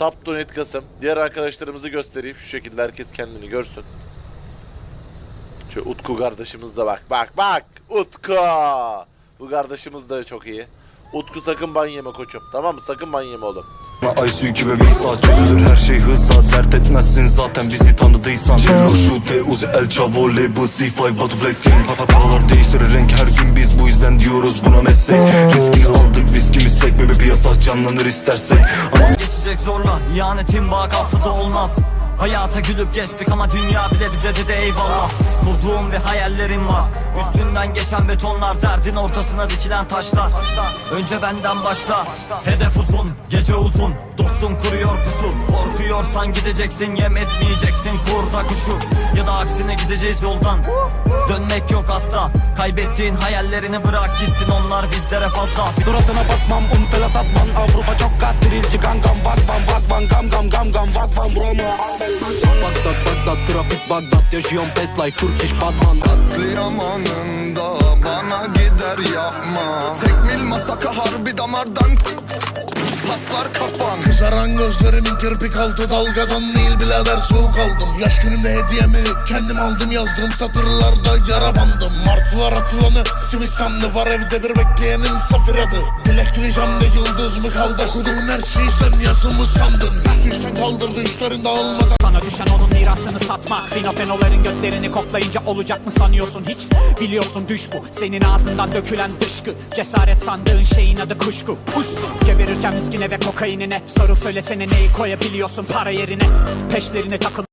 Tap donate kasım. Diğer arkadaşlarımızı göstereyim. Şu şekilde herkes kendini görsün. Şu Utku kardeşimiz de bak. Bak bak. Utku. Bu kardeşimiz de çok iyi. Utku sakın ban yeme koçum. Tamam mı? Sakın ban yeme oğlum. Suyu ve visa çözülür her şey hızla Dert etmezsin zaten bizi tanıdıysan Cello şu de uzi el chavo label C5 Batu Flex Gang Pa- pa- Paralar değiştirir renk her gün biz bu yüzden diyoruz buna meslek Riskini aldık viskimiz sek bebe piyasa canlanır istersek Ama Geçecek zorla ihanetin bak affı olmaz Hayata gülüp geçtik ama dünya bile bize dedi eyvallah. Kurduğum ve hayallerim var. Üstünden geçen betonlar derdin ortasına dikilen taşlar. Önce benden başla. Hedef uzun gece uzun. Dostun kuruyor pusu Korkuyorsan gideceksin yem etmeyeceksin kurda kuşu. Ya da aksine gideceğiz yoldan. Dönmek yok asla. Kaybettiğin hayallerini bırak gitsin onlar bizlere fazla. Suratına bakmam umtela satman Avrupa çok katilci gangam vakvan Roma Bagdat Bagdat trafik Bagdat Yaşıyorum best life Turkish Batman. Yamanında bana gider yapma. Tekmil masaka harbi damardan Patlar kafan. Kızaran gözlerimin kirpik altı dalgadan değil birader soğuk aldım Yaş günümde hediyemi kendim aldım yazdığım satırlarda yara bandım. Martılar atılanı simit sandı var evde. Bir bekleyenin safir adı. Bilekli camda yıldız mı kaldı? Okuduğun her şeyi sen yazımı sandın. Üst üstten kaldırdı üstlerin dağılmadan. Sana düşen onun mirasını satmak. Finofenoların götlerini koklayınca olacak mı sanıyorsun hiç? Biliyorsun düş bu. Senin ağzından dökülen dışkı. Cesaret sandığın şeyin adı kuşku. Puşsun Geberirken miskine ve kokainine. Soru söylesene neyi koyabiliyorsun para yerine? Peşlerine takıl